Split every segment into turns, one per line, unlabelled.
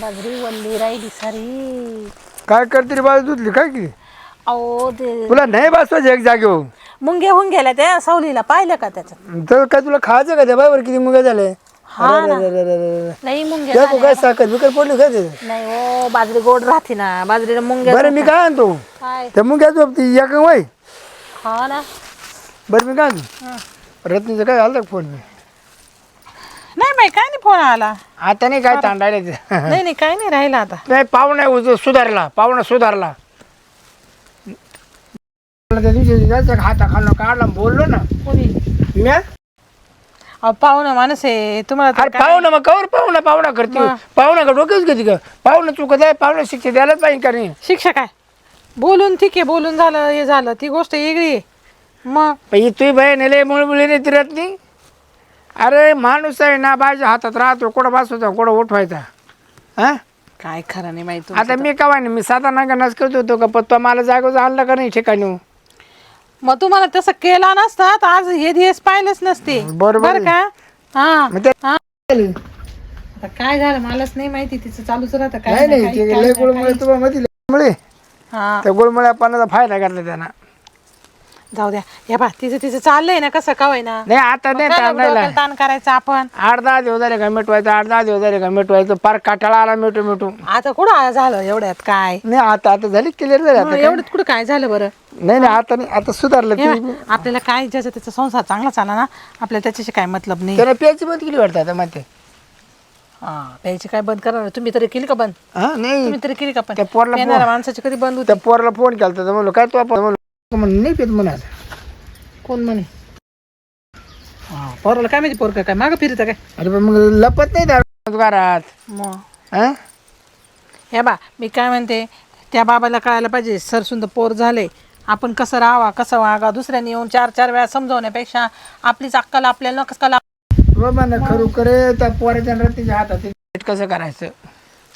बाजरी वल्ली राहिली सारी.
काय करते रे बाजू धुतली काय की?
अहो ते
तुला नाही बसवायचं एक जागेवर?
मुंग्या होऊन गेल्या त्या सावलीला पाहिलं का त्याच्यात
तर काय तुला खायचं का त्या बायवर किती मुगे झाले?
हा ना. नाही मुंग्या
काय. साखर बिकर पडली काय ते
नाही ओ बाजरी गोड राहते ना. बाजरीला मुंग्या
बरं मी काय आणतो?
काय?
त्या मुंग्या झोपती वय?
हा ना.
बरं मी काय आणतो? रत्नीचं काय आलं फोन? मी
नाही बाई काय नाही फोन आला.
आता नाही काय तांडायला ते.
नाही नाही काय नाही राहिला आता.
नाही पाहुणा उज- सुधारला पाहुणा सुधारला. त्या दिवशी जायचं काढला बोललो ना.
कोणी?
मी
अहो पाहुणा माणूस आहे. तुम्हाला तर
पाहुणा मग कवर पाहुणा पाहुणा करते. पाहुणा का डोक्याच घेते का? पाहुणा चुकत आहे पाहुणा शिक्षा द्यायलाच पाहिजे का नाही?
शिक्षा काय? बोलून ठीक आहे बोलून झालं हे झालं. ती गोष्ट वेगळी आहे. मग?
पण ही तुही बहीण लय मुळमुळी नाही ती. रत्नी अरे माणूस आहे ना बायच्या हातात राहतो कुठं बसवायचा कुठं उठवायचा. हा?
काय खरं नाही माहिती
आता मी काय नाही मी साधा नाका करत होतो का पण तो मला जागोच आणला का नाही ठिकाणी?
मग तुम्हाला तसं केला नसता तर आज हे दिवस पाहिलंच नसते.
बरोबर
बरं का? हा.
मग ते-
हा. आता काय झालं मलाच नाही माहिती तिचं चालूच राहतं काय
नाही
नाही,
ते लय गुळमुळे तुम्हाला माहिती मुळे
हा.
त्या गुळमुळे पाण्याचा फायदा घातला त्यांना.
जाऊ द्या या बा तिचं तिचं चाललंय ना कसं कवाय ना
नाही आता नाही
काय डोक्याला ताण करायचं आपण?
आठ दहा दिवस झाले का मिटवायचं आठ दहा दिवस झाले का मिटवायचं पार काटाळा आला मिटू मिटू.
आता कुठं झालं एवढ्यात काय?
नाही आता आता झाली क्लिअर झाली आता
एवढ्यात कुठं काय झालं बरं?
नाही नाही आता नाही आता सुधारलं
हे
ते.
आपल्याला काय ज्याचा त्याचा संसार चांगला चालला ना आपल्याला त्याच्याशी काय मतलब नाही.
त्याला प्यायची बंद केली वाटतं आता माहिती
हा प्यायची काय बंद करणार? तुम्ही तरी केली का बंद?
हा नाही.
तुम्ही तरी केली का पण
त्या पोरला
माणसाची कधी बंद होती?
त्या पोराला फोन केला तर म्हणलो काय तू आपण म्हणलो म्हणे, नाही पेत म्हणा
कोण म्हणे? हा पोराला काय माहिती पोर काय मागं फिरत काय?
अरे पण मग लपत नाही त्या घरात.
मग
हा?
हे बा मी काय म्हणते त्या बाबाला कळायला पाहिजे सरसुंद पोर झाले. आपण कसं राहावा कसं वागा दुसऱ्यांनी येऊन चार चार वेळा समजवण्यापेक्षा आपलीच अक्कल आपल्याला कसं कला
बाबा ना खरू करे त्या पोराच्या रत्तीच्या हातात कसं करायचं?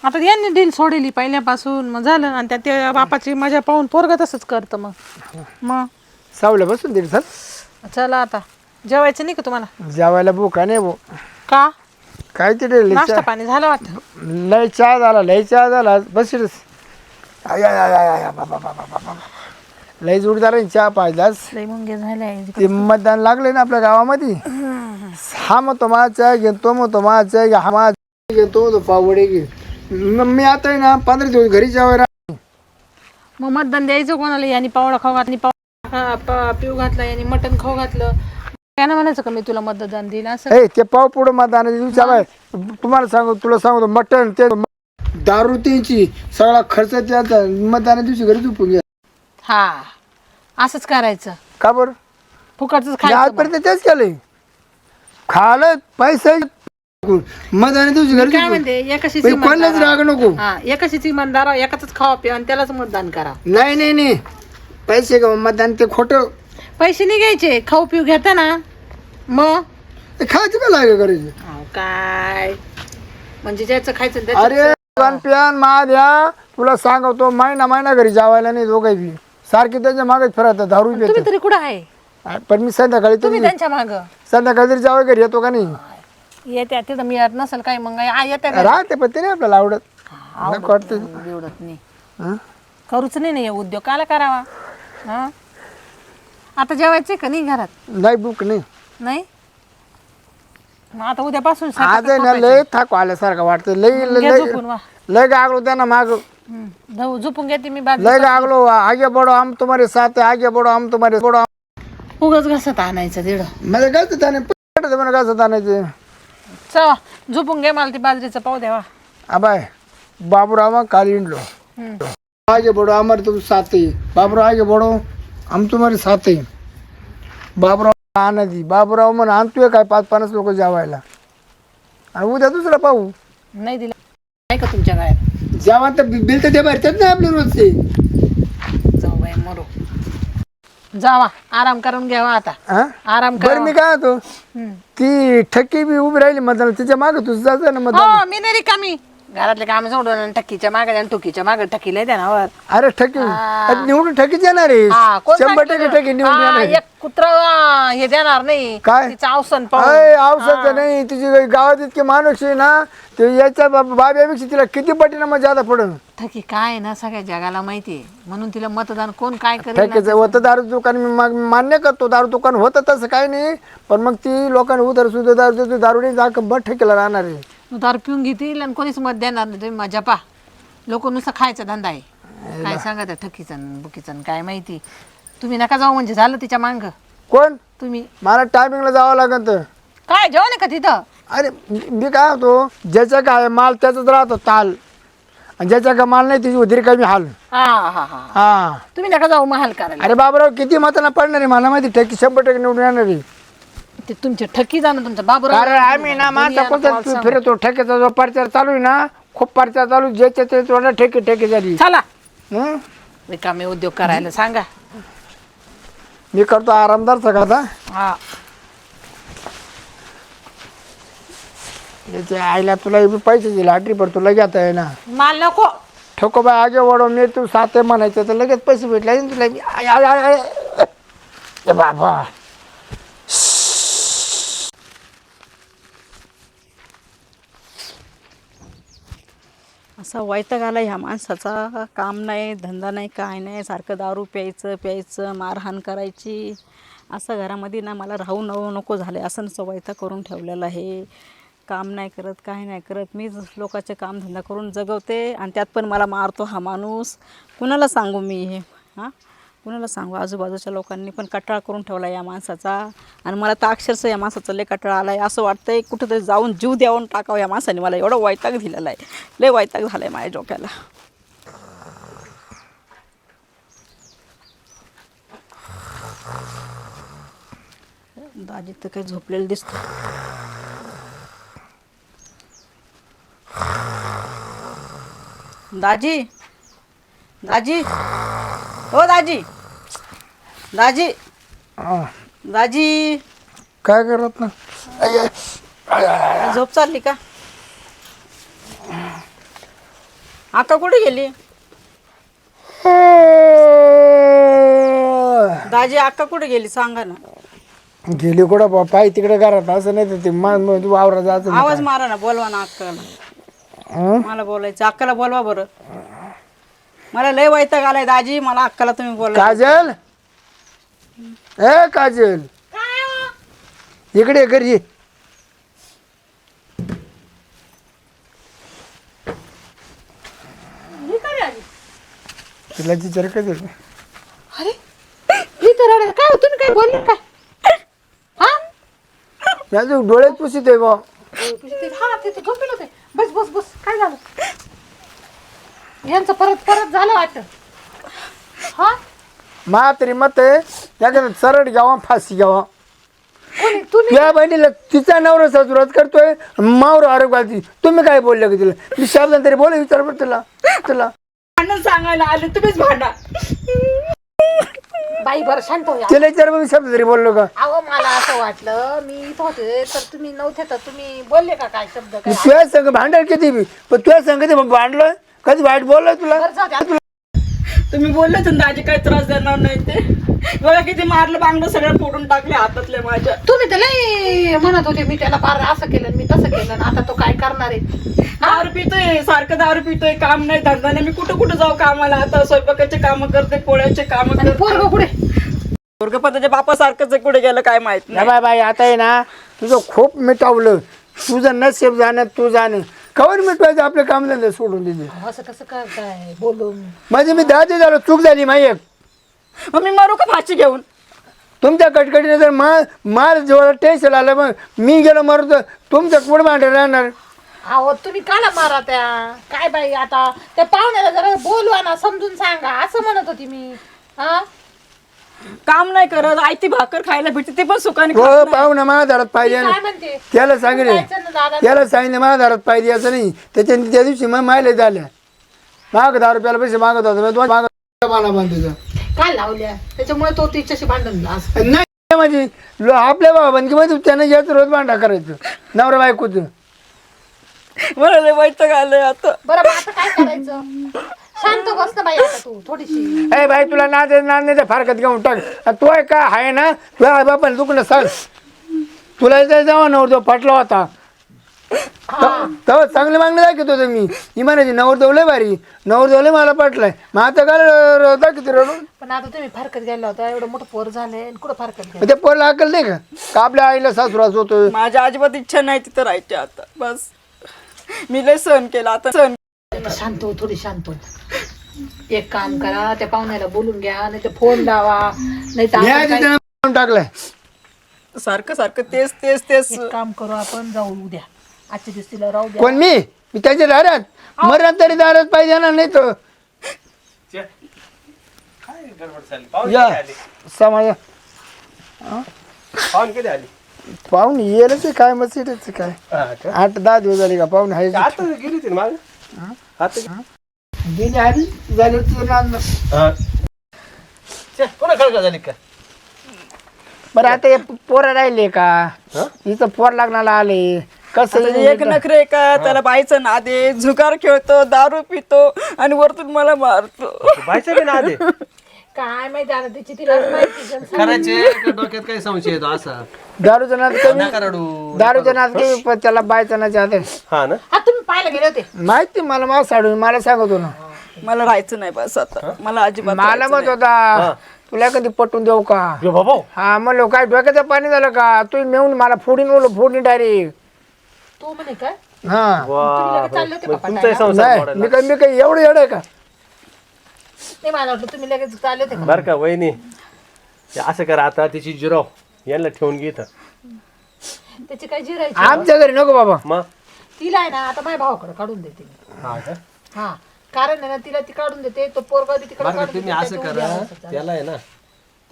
आता यांनी डील सोडली पहिल्यापासून. मग झालं. आणि त्या त्या बापाची मजा पाहून पोरग तसंच करतं मग. मग?
सावल्या बसून दिली सर
चला आता. जेवायचं नाही का तुम्हाला?
जेवायला भूका नाही भो
का?
काय ते लय
नाश्ता
चहा-
पाणी झालं वाटतं.
लय चहा झाला लय चहा झाला. बसच आय आय आय आय आय बाबा बाबा बाबा लय जोडदार चहा पाहिलास
लई मुंगे झाले
ते मतदान लागले ना आपल्या गावामध्ये. हा म्हणतो माझा घे तो म्हणतो माझा घे हा माझा घे तो म्हणतो पावडे घे. मग मी आता आहे ना पंधरा दिवस घरी जेवायला
मग मतदान द्यायचं कोणाला? यांनी पावडा खाऊ घातली पाव पिऊ घातला यांनी मटण खाऊ घातलं. त्यानं म्हणायचं का मी तुला मतदान दिलं असं?
ए ते पाव पुढं मतदान विचार तुम्हाला सांगू तुला सांगतो मटण ते दारू त्यांची सगळा खर्च त्याचा मतदाना दिवशी घरी झोपून घ्या.
हा असंच करायचं.
का बरं?
फुकटच
मी
खायचं
आजपर्यंत तेच केलंय. खालं पैसे मतदाना दिवशी घरी
काय. म्हणते?
पण कोणालाच राग नको.
एकाशीच इमानदार? एकाच खावा पिवा आणि त्यालाच मतदान करा.
नाही नाही नाही. पैसे का मतदान ते खोटं.
पैसे नाही घ्यायचे. खाऊ पिऊ घेता ना. मग?
ते खायचं का लागे करायचं
अहो, काय? म्हणजे ज्याचं खायचं त्याचं
अरे पान प्यान महाद्या तुला सांगतो महिना महिना घरी जेवायला नाही दोघं बी. सारखे त्याच्यामागे फिरत दारू
तुम्ही
पित
तरी कुठं आहे? पण
मी संध्याकाळी
तुम्ही
तरी
त्यांच्या माग.
संध्याकाळी तरी जेवाय घरी येतो का नाही?
येत्या तिथं मिळत नसेल काय मग आ, येत्या घरी.
राहते पण ते नाही आपल्याला आवडत. नको वाटतं.
निवडत नाही.
हं?
करूच नाही ना हे उद्योग. काला करावा? हा? आता जेवायचंय का नाही घरात?
नाही बुक नाही.
नाही? मग आता उद्यापासून
आज आहे ना लय थाक आल्यासारखं वाटतं. लय
घ्या
लय
झोपून वा.
लय गागलो त्यांना माग.
जाऊ झोपून घेते मी बाद
लय गागलो आगे बडो हम तुम्हारे साथ है, आगे बडो हम तुम्हारे बडो
उगाच घसत आणायचं तिकडं
मला काय त्याने पटत मला काय आणायचं.
चला झोपून घे मला ती बाजरीचं पाव द्यावा
अबाय बाबूराव काल इंडलो. आगे बढ़ो हमारे तुम साथ. बाबूराव आगे बढ़ो. हम तुम्हारे साथ. बाबूराव आनंदी. बाबूराव म्हण आणतोय काय पाच पन्नास लोक जेवायला. आणि उद्या दुसरा पाहू.
नाही दिला. आहे का तुमच्या गायत
जेवण तर बिल तर ते भरतात ना आपले रोजचे.
जाऊ बाई मरो. जावा आराम करून घ्यावा आता.
हा?
आराम
बरं
करा.
मी काय होतो ती ठक्की बी उभी राहिली मतदान तिच्यामागे तुझं जायचं ना मतदान
हो मी नाही रिकामी घरातले काम सोडून आणि टक्कीच्या मागे आणि टुकीच्या मागे टकीला ध्यानावर
अरे ठकी निवडून ठकीच येणार आहे.
हा, कोण
शंभर
सांगितलं?
टक्के ठकी निवडून
हा,
येणार आहे.
एक कुत्रा हे देणार नाही.
काय?
तिचं अवसन
अय औषध नाही. तुझी गावात इतके माणूस आहे ना ते याच्या बाब- बाब्यापेक्षा तिला किती पटीनं मग जादा पडन
ठकी काय आहे ना सगळ्या जगाला माहितीये म्हणून तिला मतदान कोण काय करेल ना
ठेकेचं होतं दारू दुकान मी मान्य करतो दारू दुकान होतं तसं काही नाही पण मग ती लोकांनी उदर सुद्धा दारू देतो दारू नाही जा बट ठेकेला राहणार आहे.
तू दारू पिऊन घेतील आणि कोणीच मत देणार नाही. तुम्ही मजा पा. लोक नुसतं खायचा धंदा आहे. काय सांगा त्या ठकीचं बुकीचं काय माहिती. तुम्ही नका जाऊ म्हणजे झालं तिच्या मांग.
कोण?
तुम्ही.
मला टायमिंगला जावं लागत.
काय जेवण आहे का तिथं?
अरे मी मी काय होतो ज्याच्या काय माल त्याचाच राहतो ताल. आणि ज्याच्या काय माल नाही त्याची उधिरी कमी हाल.
हा हा हा
हा.
तुम्ही नका जाऊ महाल करायला.
अरे बाबराव किती मताना पडणार आहे मला माहिती? ठेकी शंभर टक्के निवडून येणार आहे.
ते तुमचे ठकी जाणं तुमचा बाबू
कारण आम्ही ना माझा कोणता फिरतो ठेकेचा जो प्रचार चालू आहे ना खूप प्रचार चालू आहे. ज्याच्या ते तोंडात ठेके ठेके झाली.
चला.
हं?
रिकामे उद्योग करायला सांगा.
मी करतो आरामदार सगळा
हा.
आईला तुला बी पैसे दिले आठरी पर तुला घेता आहे ना.
मला नको.
ठोको बाय आगे वडो मी तू साते म्हणायचं तर लगेच पैसे भेटले ना तुला आय, आय, आय, आय. ए बाबा.
असा वैताग आला ह्या माणसाचा. काम नाही धंदा नाही काय नाही सारखं दारू प्यायचं प्यायचं मारहाण करायची. असं घरामध्ये ना मला राहू नको नको झाले असं नसं वैताग करून ठेवलेलं आहे. काम नाही करत काही नाही करत. मीच लोकांचे कामधंदा करून जगवते आणि त्यात पण मला मारतो हा माणूस. कुणाला सांगू मी हे? हां? कुणाला सांगू? आजूबाजूच्या लोकांनी पण कटाळा करून ठेवला या माणसाचा. आणि मला तर अक्षरशः या माणसाचा लय कटाळा आला आहे असं वाटतंय कुठंतरी जाऊन जीव द्यावून टाकावं या माणसाने मला. एवढा वैताग दिलेला आहे. लय वैताग झाला आहे माझ्या डोक्याला. दाजी तर काही झोपलेलं दिसतं. दाजी. दाजी. हो दाजी. दाजी. दाजी.
काय करत ना?
झोप चालली का? आता कुठे गेली? दाजी अक्का कुठे गेली? सांगा ना.
गेली कुठं? बा पाय तिकडे घरात. असं नाही तर ते मा- म- तू वावरात जायचं.
आवाज मारा ना. बोलवा ना अक्काला? मला बोलायचं अक्काला बोलवा बरं. मला लय वैताग आलाय दाजी मला अक्काला तुम्ही बोला
काजल? ए काजल. इकडे ये, घरी ये. तिला विचार काय दिलं
अरे मी तर रडत- काय हो, तुम्ही काय बोलले काय? हा?
माझे डोळ्यात पुसित आहे बा.
ते- हा ते झोपेल होते बस बस बस. काय झालं? यांचं परत परत झालं वाटतं. हा?
मा तरी मत आहे. एखादं सरळ घ्यावा फाशी घ्यावा.
कोणी तुम्ही
तुझ्या बहिणीला तिचा नवरा सासुरात करतोय मावर आरोग्य तुम्ही काय बोलले का तिला? मी शब्द तरी बोल विचार बरं तुला. तुला.
भांडण सांगायला आले तुम्हीच भांडा.
बाई बरं शांत होया.
विचार बरं मी शब्द तरी बोललो का?
अहो मला असं वाटलं मी इथं होते तर तुम्ही नव्हते तर तुम्ही बोलले का काय शब्द काय?
तुझ्या संग भांडण किती बी पण तुझ्या संग ते भांडलोय कधी वाईट बोललोय तुला?
बरं जाऊ द्या.
तुम्ही बोलले तर दाजी काही त्रास देणार नाही ते. बघा किती मारलं बांगलं सगळं फोडून टाकले हातातले माझ्या.
तुम्ही तर लय म्हणत होते मी त्याला फार असं केलं मी तसं केलं आणि आता तो काय करणार आहे?
दारू पितोय सारखं दारू पितोय काम नाही धंदा नाही. मी कुठं कुठं जाऊ कामाला? आता स्वयंपाकाचे काम करते पोळ्याचे काम
आणि
करते.
पोरग पुढे
दुर्गपताच्या बापासारखंच आहे, कुठे गेलं काय माहीत नाही.
बाय बाय आता आहे ना तुझं खूप मिटावलं. तुझं नसेब जाणं तू जाणं. कवर मिटवायचं आपलं काम धंदा सोडून दिले.
असं कसं करताय? बोलून.
म्हणजे मी दहा झालो चूक झाली माही एक
मग मी मरू का फाशी घेऊन?
तुमच्या कटकटीने जर मा मार जेव्हा टेन्शन आलं मग मी गेलो मरत तुमचं कुठं भांडण राहणार?
अहो तुम्ही काला मारा त्या. काय बाई आता? त्या पाहुण्याला जरा बोलवा ना समजून सांगा. असं म्हणत होती मी. हा?
काम नाही करत. आयती भाकर खायला भेटते ते पण सुखाने खात
हो
नाही.
पाहुणा माझ्या दारात पाहिजे
काय म्हणते?
त्याला सांगितलं.
जायचं ना दादा
त्याला सांगितलं माझ्या दारात पाहिजे असं नाही. त्याच्या त्या दिवशी मग मायले झाल्या. माग दहा रुपयाला पैसे मागत होता मी दोन मागत मला बांधायचं
काय लावल्या? त्याच्यामुळे तो तिच्याशी भांडण आज
नाही म्हणजे लो- आपल्या बाबांकी मध्ये त्यानं याच रोज भांडा करायचं. नवरा बायकोच.
मला लय वैताग आलंय आता.
बरं मग आता काय करायचं? शांत बस ना बाई आता तू थोडीशी.
ए बाई तुला नाचण्याच्या फारकत घेऊन टाक. आणि तो आहे का आहे ना? तुझ्या आई बापाला दुखणं सांग तुला इथे जावा नवरदेव फाटला होता. तेव्हा चांगले मागणे दाखवत होतो मी. ही म्हणायची नवरदेव लय भारी. नवरदेव लय मला पाटलाय मग आता काय दाखवते रडून?
पण आता तुम्ही फारकत गेला होता. एवढं मोठं पोर झालंय. आणि कुठं फारकत गेला?
मग ते पोरला अकल नाही का? का आपल्या आईला सासुरास होतो
माझ्या अजिबात इच्छा नाही तिथं राहायची आता. बस. मी लय सहन केला. आता सहन
शांत हो थोडी शांत हो. एक काम करा त्या पाहुण्याला बोलून घ्या नाही तर फोन लावा. नाही तर आपण काय-
टाकलाय.
सारखं सारखं तेच तेच तेच.
एक काम करू आपण जाऊ उद्या. आजच्या दिवस तिला राहू द्या.
कोण मी? मी त्याच्या दारात. मरण तरी दारात पाहिजे ना नाही तर.
काय गडबड चालली? पाहून
या.
किती आली?
समाजा
पाहून कधी आली?
पाहून येलच काय मग सीटच काय?
हा का?
आठ दहा दिवस झाले का पाहुणे आहे
आता गेली होती माग? आता
गेली आली झाली
खळखळ का?
बरं आता हे पोरं राहिले का?
हा?
हिचं पोर लागणार आले. कसं
आता एक नखरे का? त्याला बाईचं नादे झुकार खेळतो दारू पितो आणि वरतून मला मारतो.
बायचं बी ना आधी
काय माहिती आता तिची तिला माहिती जण.
करायचे का डोक्यात काही संशय येतो असा.
दारूचं नाद कमी
नका रडू
दारूचं नाद कमी पण त्याला बायचं नाद जाते
हा ना?
हा तुम्ही पाहायला गेले होते?
माहिती मला मला साडून मला सांगतो ना.
मला राहायचं नाही बस आता. मला अजिबात
मला
राहायचं नाही.
होता तुला कधी पटवून देऊ का?
यो बाबा.
हा म्हणलो काय डोक्याचं पाणी झालं का? तू मेहून मला फोडीन बोललो फोडणी डायरेक्ट
तू म्हणे काय?
हा.
तुम्ही लगेच चालले होते
मग
का
तुमचाही
पटायला?
संसार
नाही
मोडायला.
मी काय मी काय एवढं एवढं आहे का?
नाही मला वाटलं तुम्ही लगेच चालले होते का?
बरं का वहिनी. असं करा आता तिची जिराव. यांना ठेवून घे इथं.
त्याची काय जिरायची
आमच्या घरी नको बाबा.
मग?
तिला आहे ना आता माझ्या भावाकडे काढून देते मी.
हा का?
हा. कारण आहे ना तिला ती काढून देते तो पोरगा बी तिकडे
बरं का
काढून
तुम्ही
देते,
असं करा त्याला आहे ना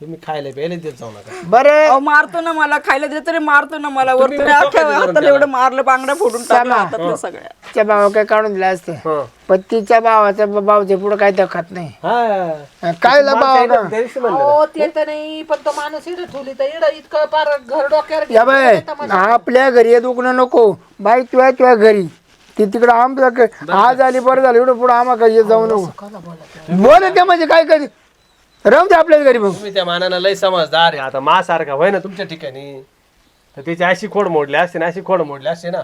तुम्ही खायला प्यायला देत जाऊ नका.
बरं.
अहो मारतो ना मला खायला दिलं तरी मारतो ना मला. वरतून अख्ख्या हाताला एवढं मारलं बांगड्या फोडून टाकलं सगळ्या.
तिच्या भावा काय काढून दिला असते?
हं.
पण तिच्या भावाच्या भावाच्या पुढे काय दखत नाही.
हा.
काय ला भावा का?
त्या दिवशी म्हणलं
हो ते तर नाही पण तो माणूस ठेवली तर इतकं पार घर डोक्यावर
या
घेऊन
बाय
येतं माझ्या.
आपल्या घरी दुखणं नको. बाई तुझ्या तुझ्या घरी. ती तिकडं आमचं आज आली बरं झालं एवढं पुढं आम्हाला काही जाऊ नको? बोल त्या म्हणजे काय कधी राहू दे आपल्याच घरी मग.
तुम्ही त्या मानानं लय समजदार आहे. आता मा सारखा होय ना तुमच्या ठिकाणी? तर त्याची अशी खोड मोडली असते ना अशी खोड मोडली असते ना.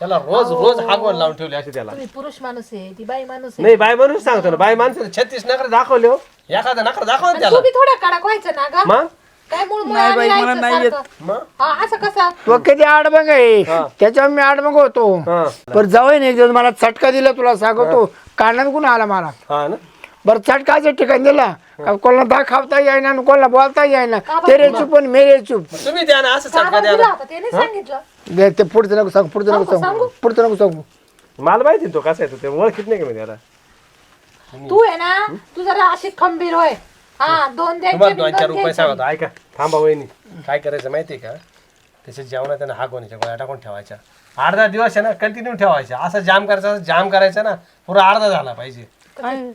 त्याला रोज रोज हागवण लावून ठेवली असते त्याला.
तुम्ही पुरुष माणूस आहे ती बाई माणूस आहे.
नाही बाय म्हणून सांगतो ना. बाय माणसं छत्तीस नकर दाखवले हो. एखादा नकर दाखव ना
आणि
त्याला.
तू बी थोडा कडक व्हायचं ना ग.
मग?
काय मूळ मूळ
नाही बाई,
आणि
मला
राहायचं
नाही येत.
सारखं.
मग?
हा असं कसं?
तो किती आडमंग आहे? त्याच्यावर मी आडमंग होतो.
हा.
जावं नाही दिवस मला चटका दिला तुला सांगतो. कानात गुण आला मला.
हा ना?
बरं चटकाचं ठिकाण दिला? का कोणाला दाखवता येईना आणि कोणाला बोलता येईना? तेरे चूप आणि मेरे चूप.
तुम्ही द्या ना असं
बरं
द्या ना.
होता त्याने सांगितलं.
दे, ते पुढचं नको सांग पुढचं नको सांगू पुढचं नको सांगू.
मला माहिती आहे तो कसा आहे तो ते ओळखीत नाही का मी त्याला?
तू आहे ना तू जरा अशी खंबीर होय. हा दोन
तुम्हाला चार रुपये
द्यायचे.
सांगतो ऐका थांबा वहिनी. काय करायचं माहिती आहे का? त्याच्या जेवणात त्यांना हागवण्याच्या गोळ्या टाकून ठेवायच्या. अर्धा दिवस आहे ना कंटिन्यू ठेवायच्या. असं जाम करायचा जाम करायचा ना पुरा अर्धा झाला पाहिजे.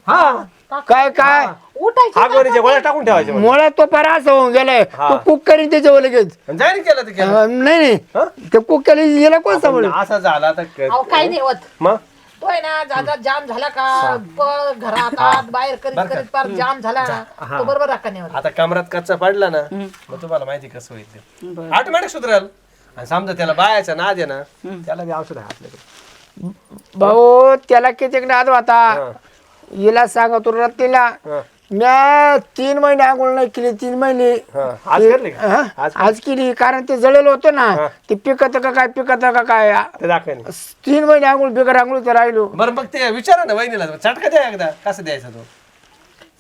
हा?
काय काय?
उठायची
गोळ्या टाकून ठेवायच्या
मुळात तो परास होऊन गेलाय तो कुक करीन त्याच्यावर लगेच.
जाहीर केलं ते केलं.
अं, नाही नाही. ते कुक केलं याला कोण सांभाळ
असा झाला तर क-
अहो काही नाही होत.
मग?
तो आहे ना जादा जाम झाला का? पळ घरात आत बाहेर करीत करीत पार जाम झाला. ना तो बरोबर राखा नाही होत.
आता कमरात कच्चा पडला ना मग तुम्हाला माहिती कसं होईल ते. ऑटोमॅटिक सुधरेल. आणि समजा त्याला बायाचा नाद आहे ना त्याला बी औषध आहे आपल्याकडे.
भाऊ त्याला किती नाद होता. हिला सांगा तू रत्तीला. म्या तीन महिने आंघोळ नाही केली तीन महिने
हा. आज करले का?
हा?
आज
आज केली कारण ते जळेल होतं ना. ते पिकत का काय पिकत का काय?
ते
तीन महिने आंघोळ बिगर आंघोळ तर राहिलो.
बरं मग ते विचारा ना वहिनीला. चटका द्या एकदा. कसं द्यायचा तो?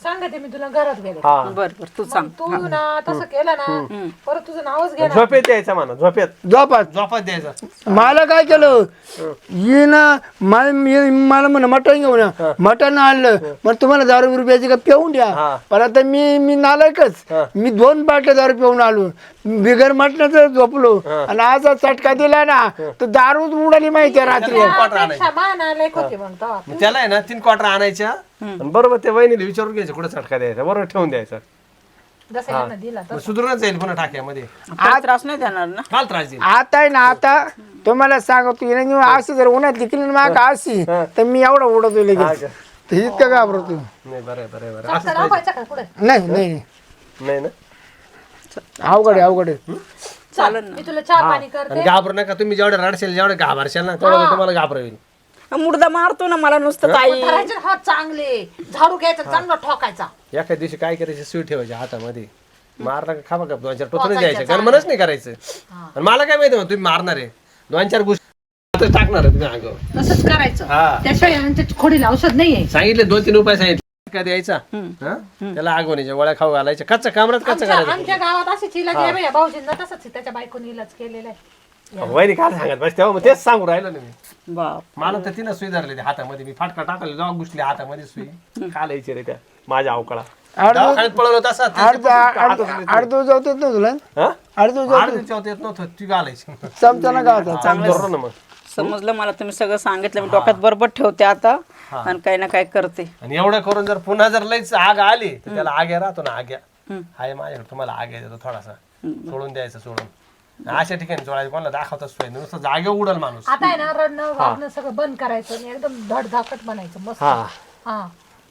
सांगते मी तुला घरात गेले.
हा.
बर बर तू सांग.
तू ना तसं केलं ना परत तुझं नावच घे ना.
झोपेत द्यायचा म्हणा झोपेत.
झोपात.
झोपात द्यायचा
मला काय केलं? ये ना मला मी- मला म्हण मटण घेऊन या. मटण आणलं. मग तुम्हाला दारू बिरू प्यायची का पिऊन द्या. पण आता मी मी नालायकच. मी दोन बाटल्या दारू पिऊन आलो. बिगर मटणाचं झोपलो. आणि आज चटका दिला ना तर दारू उडाली माहिती आहे रात्री.
मग
त्याला आहे ना तीन क्वार्टर आणायच्या. आणि बरोबर त्या वहिनीला विचारून घ्यायचं कुठं चटका द्यायचा? बरोबर ठेवून द्यायचा.
दिला
मग सुधरूनच जाईल पुन्हा टाक्यामध्ये
काय त्रास नाही देणार ना?
काल त्रास देईल.
आता आहे ना आता तुम्हाला सांगतो हिने अशी जर उन्हात लिखली माग अशी तर मी एवढा उडवतो लगेच. तर इतकं घाबरतो
नाही बरं आहे, बरं आहे, बरं आहे.
नाही नाही. नाही
ना?
अवघड आहे अवघड आहे.
चालेल ना.
मी तुला चहा पाणी करते.
आणि घाबरू नका तुम्ही जेवढे रडशाल जेवढे घाबरशाल ना तेवढं तुम्हाला घाबरवेल
मुर्दा मारतो ना मला नुसतं ताई.
धरायचे हात चांगले. झाडू घ्यायचा चांगला ठोकायचा.
एका दिवशी काय करायचे सुई ठेवायची हातामध्ये. मारला का खावा का? दोन चार टोचून द्यायचे गणमनच नाही करायचं. आणि मला काय माहिती मग तुम्ही मारणार आहे. दोन चार गोष्टी टाकणार आहे तुम्ही अंगावर
तसंच करायचं.
हा.
त्याशिवाय यांच्या खोडीला औषध नाहीये.
सांगितले दोन तीन उपाय सांगितले. का द्यायचा. हा? त्याला आगवणीच्या गोळ्या खाऊ घालायच्या. कच्चा कामरात कच्चा
आमच्या
करायचं
आमच्या गावात अशीच इलाज आहे बाई, भाऊजींना तसंच आहे, त्याच्या बायकोने इलाज केलेला आहे.
वहिनी काय सांगत बस तेव्हा मग तेच सांगू राहिलो ना मी.
बाप.
मला तर तिनं सुई धरली हातामध्ये. मी फाटका टाकले जेव्हा घुसली हातामध्ये सुई. खालायची रे त्या माझ्या अवकाळा दवाखान्यात पळवलं तसा
जाऊ देत नव्हतं तुला
हा? येत नव्हतं ती घालायची.
चमचा नका होता.
चांगलं ना मग.
समजलं मला तुम्ही सगळं सांगितलं मी डोक्यात बरोबर ठेवते आता. आणि काही ना काही करते.
आणि एवढं करून जर पुन्हा जर लईच आग आली तर त्याला आग्या राहतो ना आग्या हाय माझ्याकडे तुम्हाला आग्या देतो थोडासा. सोडून द्यायचा सोडून. अशा ठिकाणी सोडायचं कोणाला दाखवताच सोय नुसतं जागे उडल माणूस.
आता आहे ना रडणं वागणं सगळं बंद करायचं आणि एकदम धडधाकट बनायचं मस्त.
हा.
हा.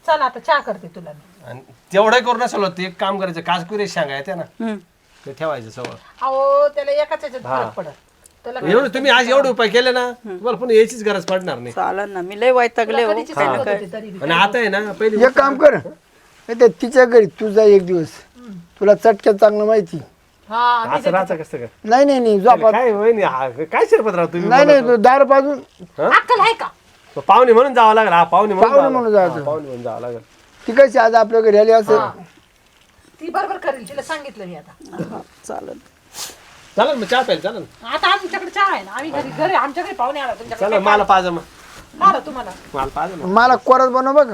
चल आता चहा करते तुला मी.
आणि तेवढं करून नसेल होत, एक काम करायचं काजकुरे सांगा येते ना.
हम्म.
ते ठेवायचं सवय
अहो त्याला एकाच याच्यात फरक पडत. त्याला
एवढं तुम्ही आज एवढे उपाय केले ना तुम्हाला पुन्हा यायचीच गरज पडणार नाही.
चालेल ना मी लय वैतागले हो.
कधीची सांगत होती तरी बी.
आणि आता आहे ना पहिली
एक काम कर नाही तर तिच्या घरी तू जा एक दिवस. तुला चटक्यात चांगलं माहिती.
हा
असं राहतं कसं काय
नाही नाही नाही झोपा.
काय वहिनी हा, काय शिरपत तुम्ही
नाही नाही तू दार बाजून
अक्कल आहे का?
तो पाहुणे म्हणून जावं लागेल हा पाहुणे म्हणून
पाहुणे
जावं
म्हणून
लागेल.
जायचं.
हा, पाहुणे म्हणून जावं लागेल.
ती कशी आज आपल्या घरी आली असं
ती बरोबर करेल तिला सांगितलं मी आता.
हा, चालेल
मग चहा प्यायला चालेल
आता आमच्याकडे चहा आहे ना. आम्ही घरी घरी आमच्याकडे पाहुणे आला तुमच्याकडे
चला मला पाहिजे मग.
आला तुम्हाला.
मला
कोरत बनव बघ.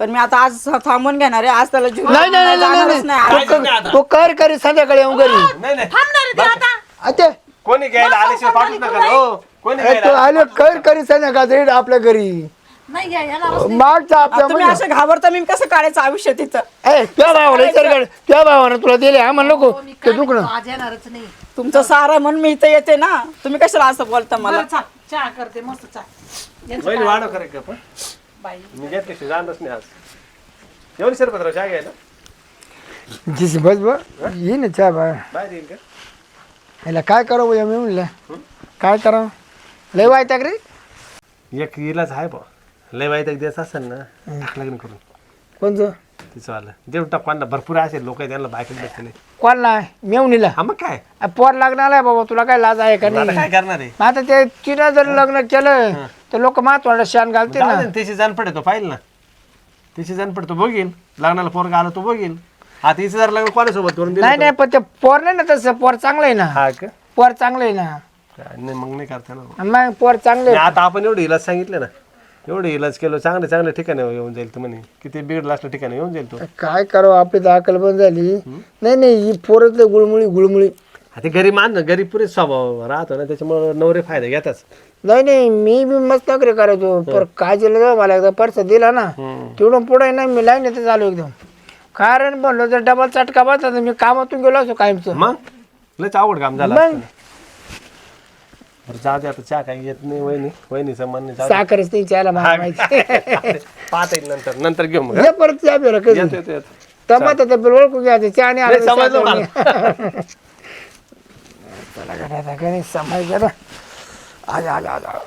पण मी आता आज थांबून घेणार आहे. आज त्याला जीव
नाही नाही नाही,
जाणारच
नाही
नाही.
नाही. आता.
तो कर करी संध्याकाळी येऊन घरी.
नाही नाही.
थांबणार आहे ते आता.
आता
कोणी घ्यायला आल्याशिवाय पाठवू नका हो. कोणी
ए,
घ्यायला
तो आले कर करी संध्याकाळी आपल्या घरी.
नाही
मागचा
तुम्ही असं घाबरता मी कसं काढायचं आयुष्य तिथं?
ए तुझ्या भावाला कर तुझ्या भावानं तुला दिले हा म्हणलं नको.
मी
ते
काय
दुखणं.
म्हणतो, आज येणारच नाही.
तुमचं सारा म्हणून मी इथं येते ना. तुम्ही कशाला असं बोलता मला?
बरं, चाल, चहा करते मस्त चहा. यांचं
वहिनी
काय?
वाढव करे का पण
बाई.
मी घेतल्याशी जाणच नाही आज. एवढी शिरपतराव चहा घ्यायला?
जिस बस बस. ये ना चहा बा
बाहेर येईल का?
याला काय करावं या मी म्हणलं? काय करावं? लय वायताक रे?
एक इलाज आहे बा लय वाईट एक दिवस असेल ना. लग्न करून.
कोणचं?
तिचं आलं देऊन टाकवांना भरपूर असेल लोक त्यांना बायकत बसले
कोणला? मेवणीला.
हा मग काय?
आ, पोर लागणार आहे बाबा तुला काय लाज आहे का
आता
नाही?
काय करणार आहे?
आता ते तिनं जर लग्न केलं तर लोक मातवाडा शान घालते
जाऊ
ना.
दे ना, त्याची जाण पडे तो पाहिजे ना. त्याची जाण पडतो बघील लग्नाला पोरगा आला तो बघील आता हिचं जर लग्न कोणासोबत करून दिलं
नाही नाही पण ते पोर नाही ना तसं पोर चांगलं आहे ना.
हा का?
पोर चांगलं आहे ना.
काय नाही मग नाही करता ना
आणि मग पोर चांगलं
नाही, आता आपण एवढे इलाज सांगितले ना. एवढे इलाज केलं चांगले चांगल्या ठिकाणी येऊन जाईल तर म्हणे. किती बिघडलं असल्या ठिकाणी येऊन जाईल तो.
काय करावं आपली तर अकल बंद झाली. नाही नाही ही लय गुळमुळी गुळमुळी.
हा, ते गरीब मान ना गरीब पुरे स्वभाव राहतो ना त्याच्यामुळे नवरे फायदा घेतात.
नाही नाही मी बी मस्त नोकरी करायचो पर काजीला जाऊ मला एकदा पर्स दिला ना तेवढं पुढे नाही मी लाईन येते चालू एकदम. कारण म्हणलं जर डबल चटका बसला तर मी कामातून गेलो असो कायमचं.
मग? लयच अवघड काम झालं
मग?
बरं जाऊ दे आता चहा काही येत नाही वहिनी वहिनीचं मन नाही जाऊ दे.
साखरच नाही चायला माहिती.
पाहता येईल नंतर नंतर घेऊ मग
ये परत चहा प्यायला कधी?
येतो येतो येतो.
तर ओळखून घ्यायचं चहा नाही
नाही,
आला
समजलं
चहा प्यायला. चला घरात का नाही समाय गेला आजा आजा आजा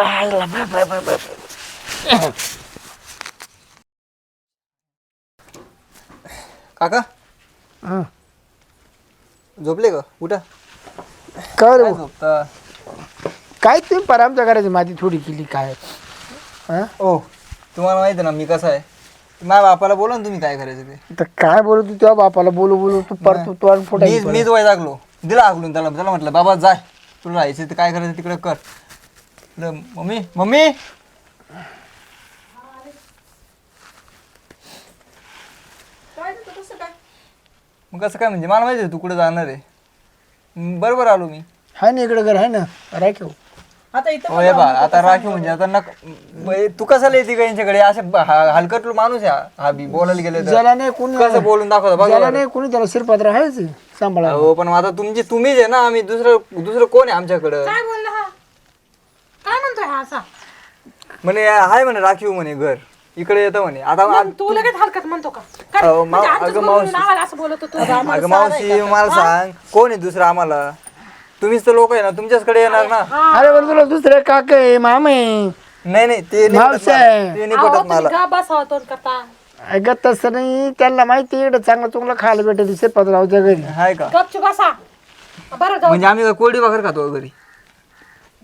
आला, बाय, बाय, बाय, बाय.
काका?
हं.
झोपले का? उठा.
काय रे
काय
भाऊ?
झोपता?
काय तुम्ही पर आमच्या घराची माती थोडी केली काय? हं?
ओ तुम्हाला माहिती आहे ना मी कसा आहे? माझ्या बापाला बोला ना तुम्ही काय करायचं ते.
तर काय बोलू तू तुझ्या बापाला बोलू बोलू तू पर तू तोंड
मीच
फुटायची
मीच वय लागलो. दिला हाकलून त्याला त्याला म्हटलं बाबा जाय तुला राहायचं ते काय करायचं तिकडे कर. म्हटलं, मम्मी मम्मी. मग कसं काय म्हणजे? मला माहिती आहे तू कुठे जाणार आहे. बरोबर आलो मी.
हाय ना इकडे घर आहे ना. राय घेऊ
आता इथं
होय बा आता राखीव म्हणजे आता नक म्हणजे तू कशाला येते का यांच्याकडे? असे हा- हलकट माणूस आहे हा- हा बी बोलायला गेले तर.
ज्याला नाही कोणी
कसं बोलून दाखवतो? बघा
ज्याला
बरं.
नाही कोणी त्याला शिरपत्र आहेच सांभाळा
हो पण आता तुमची तुम्हीच आहे ना आम्ही दुसरं दुसरं कोण आहे आमच्याकडं?
काय बोलला हा? काय म्हणतोय हा असा?
म्हणे आहे म्हणे राखीव म्हणे घर. इकडे येतं म्हणे. आता आ-
तू लगेच हरकत म्हणतो का?
अहो,
म्हणजे आमच्याच
अगं
बरोबर
मावशी.
नावाला असं बोलत होतो
अगं मावशी मला सांग कोण आहे दुसरं आम्हाला? तुम्हीच तर लोक आहे ना तुमच्याचकडे येणार ना?
अरे बरं तुला दुसरे काका आहे मामे
नाही नाही ते नाही पटत
मावशी
मला.
आहे.
ते नाही पटत मला.
का बसावं तोंड करता.
ऐकत तसं नाही. त्यांना माहिती इकडे चांगलं चुंगलं खायला भेटेल घरी
हाय का?
गपचूप बसा. बरं जाऊ
म्हणजे आम्ही काय कोरडी भाकर खातो घरी.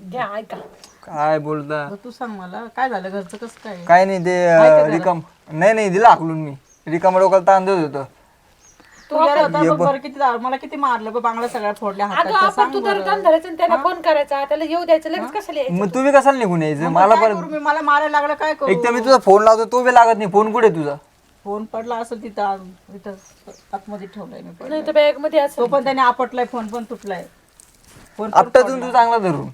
घ्या ऐका.
काय बोलता?
तू सांग मला काय झालं घरचं कसं काय?
काय नाही ते अं, रिकाम नाही नाही दिला हाकलून मी. रिकाम डोक्याला ताण देत होतं.
तू गेला होता बघ बरं किती मला किती मारलं बघ बांगला सगळ्या फोडल्या
अगं
हातात
आपण तू तर दम धरायचं आणि त्याला फोन करायचा. त्याला येऊ द्यायचं लगेच कशाला यायचं?
मग तुम्ही कशाला निघून यायचं? मला
काय
पण
करू मी? मला मारायला लागलं काय करू?
एक तर मी तुझा फोन लावतो तो बी लागत नाही. फोन कुठे आहे तुझा?
फोन पडला असेल तिथं आ- इथं आतमध्ये ठेवलाय मी पण
नाही तर बॅगमध्ये असं
तो पण त्याने आपटलाय फोन पण तुटलाय. फोन
आपटातून तू चांगला धरून.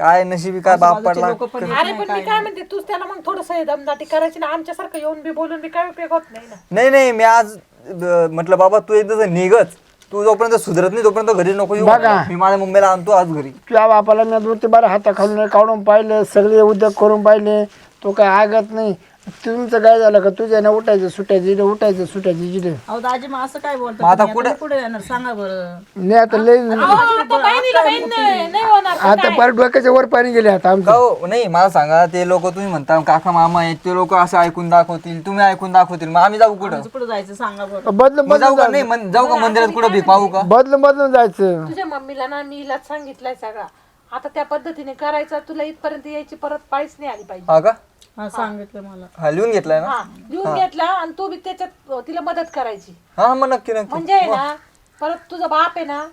काय नशिबी काय बाप पडला?
लोक पण येत
अरे पण मी काय म्हणते तूच त्याला मग थोडस दमदाटी करायची ना आमच्यासारखं येऊन बी बोलून बी काय उपयोग होत नाही ना?
नाही नाही मी आज अं, म्हटलं बाबा तू एकदा निघच तू जोपर्यंत सुधरत नाही तोपर्यंत घरी नको येऊ.
बघा.
मी माझ्या मुंबईला आणतो आज घरी.
तुझ्या बापाला मी दोन ते बारा हाता खालून काढून पाहिले सगळे उद्योग करून पाहिले तो काय आगत नाही. तुमचं काय झालं का? तुझ्या ना उठायचं सुटायचं इकडे उठायचं सुटायचं इकडे
अहो दाजी मग असं काय बोलतो
आता
तुम्ही? मी कुठे जाणार सांगा बरं.
नाही आता लय
आता बहिणीला बहीण नाही? नाही होणार तर
आता
काय?
पर डोक्याच्या वर पाणी गेले आता आमचं.
हो नाही मला सांगा ते लोक तुम्ही म्हणता काका मामा आहेत ते लोक असं ऐकून दाखवतील तुम्ही ऐकून दाखवतील मग आम्ही जाऊ कुठं?
कुठे जायचं? सांगा बरं.
बदलून
मग जाऊ
बदलून
का नाही मन- जाऊ का मंदिरात कुठं भीक मागू का?
बदलून बदलून जायचं.
तुझ्या मम्मीला ना मी इलाज सांगितलाय सगळा. आता त्या पद्धतीने करायचा तुला इथपर्यंत यायची परत पाळीच नाही आली पाहिजे.
हा का?
हा सांगितलं मला.
हा लिहून घेतलाय ना?
हा लिहून घेतला आणि तू बी त्याच्यात अं, तिला मदत करायची.
हा मग नक्की नक्की.
म्हणजे आहे ना परत तुझा बाप आहे ना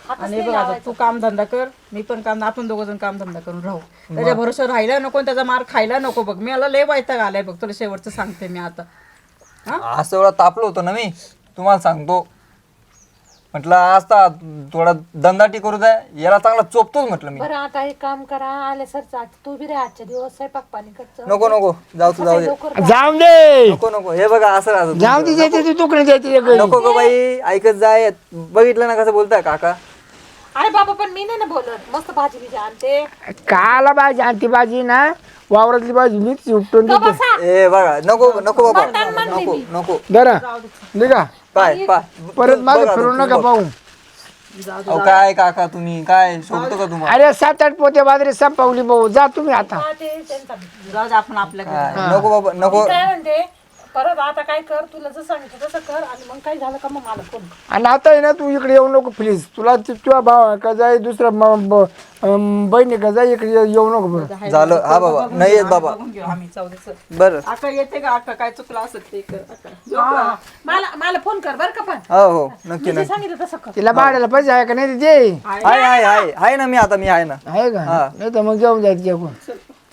हातच
आणि
नाही
बघ आता
लावायचा.
तू काम धंदा कर मी पण काम आपण दोघं जण काम धंदा करून राहू. त्याच्या भरोसा राहायला नको आणि त्याचा मार खायला नको बघ. मी मला लय वैताग आलाय बघ तुला शेवटचं सांगते मी आता.
असं एवढा तापलो होतो ना मी? तुम्हाला सांगतो. म्हटलं आता थोडा दंदाटी करू द्या याला चांगला चोपतोच म्हटलं मी.
बरं आता एक काम करा आले सरचा तू बी रे आजच्या दिवस स्वयंपाक पाणी करत
नको नको. जाऊ तू जाऊ दे.
जाऊन दे.
नको नको. हे बघा असं राहतं
जाऊ दे जायचे तू तुकडे
नको गो बाई. ऐकत जाय बघितलं ना कसं बोलताय काका.
अरे बाबा पण मी नाही ना बोलत. मस्त भाजी बिजी आणते.
काला भाजी आणती भाजी ना वावरातली भाजी मीच उपटून
तो
देते.
बसा.
ए बघा नको नको बाबा. नको नको.
जरा निघा.
पाय पाय
परत मागे फिरू नका पाहू
अहो काय काका तुम्ही? काय? शोभतो का तुम्हाला?
अरे सात आठ पोते बाजरी संपवली भाऊ. जा तुम्ही आता.
हा, ते त्यांचा
जाऊ दे आपण आपल्या घरी.
काय, नको बाबा नको.
काय म्हणते परत आता काय कर तुला जसं सांगितलं तसं कर आणि मग काय झालं का मग मला फोन कर.
आणि आता आहे ना तू इकडे येऊ नको प्लीज तुला तु- तुझ्या भाव का जाय दुसऱ्या म- ब- अं, बहिणी का जाय इकडे ये- येऊ नको बरं.
झालं. हा बाबा. नाही येत बाबा.
बघून घेऊ आम्ही.
बरं.
आका येते का? आका काय चुकलं असेल ते कर. आका.
हा, मला मला फोन कर बरं का पण.
हो हो. नक्की
जे
नक्की.
सांगितलं तसं कर.
तिला भाड्याला पैसे आहे का नाही ते
आहे. आहे आहे आहे. ना मी आता मी आहे ना.
आहे का? नाही तर मग जाऊन जायचं तिच्याकडून.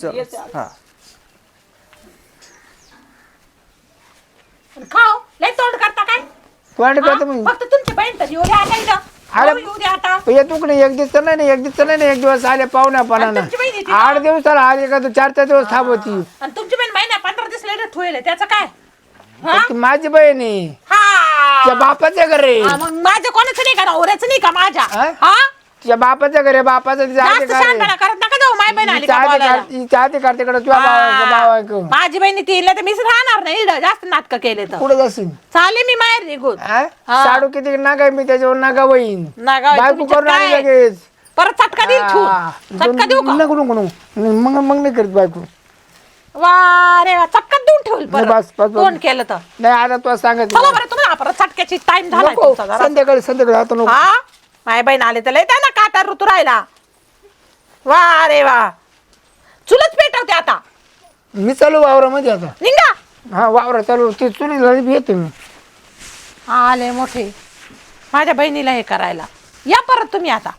चल. हा.
आणि खाओ. लय तोंड करता काय?
तू आणि करतो मग
फक्त तुमची बहीण तर येऊ द्या आता इथं.
अरे-
हो, येऊ द्या आता.
पण ये तुकडे एक दिवस तर नाही एक दिवस तर नाही एक दिवस आले पाहुण्या पाण्यानं
तुमची बहीण येते
आठ दिवसाला आले का तू? चार चार दिवस थांबवती.
आणि तुमची बहीण महिना पंधरा दिवस लेट ठेवले त्याचं काय? हा?
ती माझी बहीण आहे.
हा.
तिच्या बापाच्या घरी.
हा, मग माझं कोणाचं नाही का? नवऱ्याचं नाही का माझ्या?
हा?
हा?
बापाच्या घरी बापाचं तिचा
जास्त
अधिकार आहे.
शहाणपणा करत नका जाऊ माय बहीण आली
तिचा
का बोलायला.
अधिकार तिचा अधिकार तिकडे तुझ्या भावाचं भाव
हा.
आहे का?
माझी बहिणी ती इला तर मीच राहणार नाही. जास्त नाटक केले तर
कुठे जाशील
चाले मी माहेर निघून
हा?
हा.
साडू किती नागा मी त्याच्यावर नागा वहीन
नागाव
बायको
तुमच्यात
करून आली
काय?
लगेच
परत चटका देईल.
हा.
चटका देऊ का
नको नको नको मग मग नाही करत बायको
वा रे वा चटका देऊन ठेवल
नाही, बस, बस, बस.
कोण केलं तर
नाही आता तुला सांगत
चला बरं तुम्हाला परत चटक्याची टाइम झाला
नको
तुमचा जरा.
संध्याकाळी संध्याकाळी आता नको
हा माय बहीण आले तर लय ना काटा ऋतू राहिला. वा रे वा. चुलच पेटवते आता.
मी चालू वावरामध्ये आता.
निघा.
हा वावरा चालू ते चुली येते मी.
आले मोठे. माझ्या बहिणीला हे करायला. या परत तुम्ही आता.